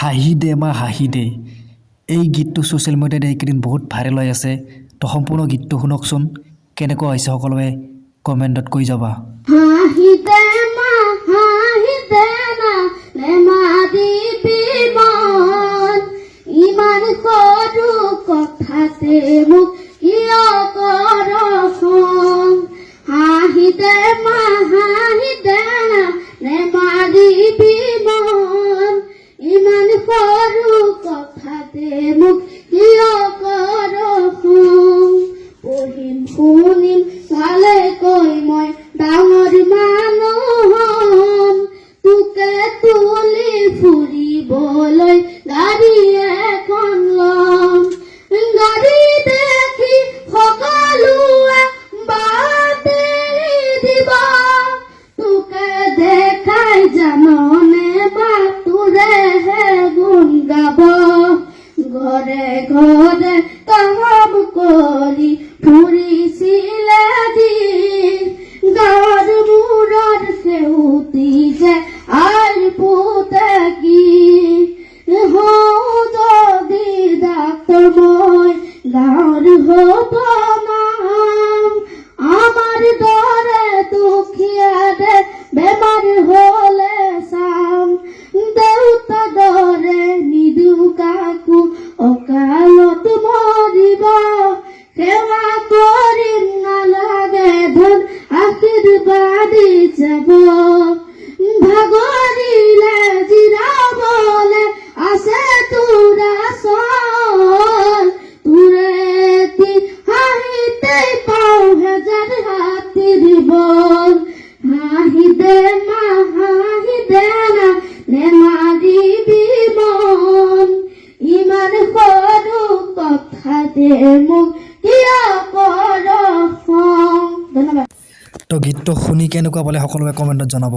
হাঁহি দে মা হাঁহি দে এই গীতটো ছ'চিয়েল মিডিয়াত এইকেইদিন বহুত ভাইৰেল হৈ আছে। তো সম্পূৰ্ণ গীতটো শুনকচোন। কেনেকুৱা হৈছে সকলোৱে কমেণ্টত কৈ যাবা। ইমান সৰু কথাতে মোক কথাতে মোক কিয় কৰ খং পঢ়িম শুনিম, ভালে কৈ মই ডাঙৰ মানুহ তোকে তুলি ফুৰিবলৈ গাড়ী এখন ল'ম। গাড়ী দেখি সকলোৱে বাটেৰি দিব। তোকে দেখাই জাননে যাব। ভাগৰিলে জিৰাবলে আছে তোৰা চল তোৰে হাঁহিতে পাওঁ হেজাৰ হাতীৰ বল হাঁহিতে মা, হাঁহিতে না নেমাৰিবি মন ইমান সৰু কথাতে মোক কিয় তো গীতটো শুনি কেনেকুৱা পালে সকলোৱে কমেণ্টত জনাব।